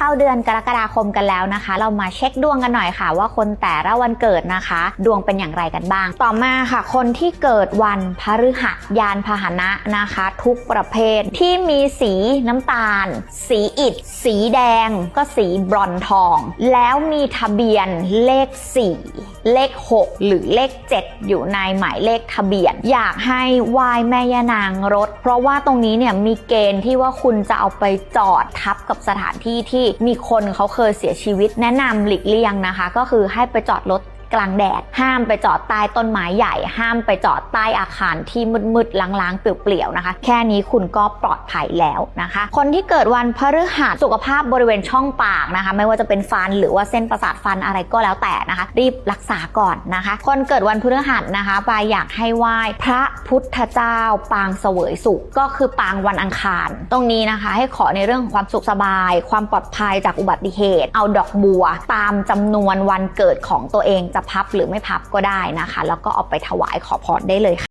เข้าเดือนกรกฎาคมกันแล้วนะคะ เรามาเช็คดวงกันหน่อยค่ะ ว่าคนแต่ละวันเกิดนะคะ ดวงเป็นอย่างไรกันบ้าง ต่อมาค่ะ คนที่เกิดวันพฤหัสยานพาหนะนะคะ ทุกประเภทที่มีสีน้ำตาล สีอิฐ สีแดง ก็สีบรอนทอง แล้วมีทะเบียนเลข4 เลข 6 หรือเลข 7 อยู่ในหมายเลขทะเบียน อยากให้วายแม่ยานางรถ เพราะว่าตรงนี้เนี่ยมีเกณฑ์ที่ว่าคุณจะเอาไปจอดทับกับสถานที่ที่มีคนเขาเคยเสียชีวิตแนะนำหลีกเลี่ยงนะคะ ก็คือให้ไปจอดรถ กลางแดด ห้ามไปจอดใต้ต้นไม้ใหญ่ ห้ามไปจอดใต้อาคารที่มืดๆล้างๆเปลี่ยวๆนะคะ แค่นี้คุณก็ปลอดภัยแล้วนะคะ คนที่เกิดวันพฤหัสสุขภาพบริเวณช่องปากนะคะ ไม่ว่าจะเป็นฟันหรือว่าเส้นประสาทฟันอะไรก็แล้วแต่นะคะ รีบรักษาก่อนนะคะ คนเกิดวันพฤหัสนะคะปายอยากให้ไหว้พระพุทธเจ้า ปางเสวยสุขก็คือปางวันอังคาร ตรงนี้นะคะ ให้ขอในเรื่องของความสุขสบาย ความปลอดภัยจากอุบัติเหตุ เอาดอกบัว ตามจำนวนวันเกิดของตัวเองจะพับหรือไม่พับก็ได้นะคะ แล้วก็เอาไปถวายขอพรได้เลยค่ะ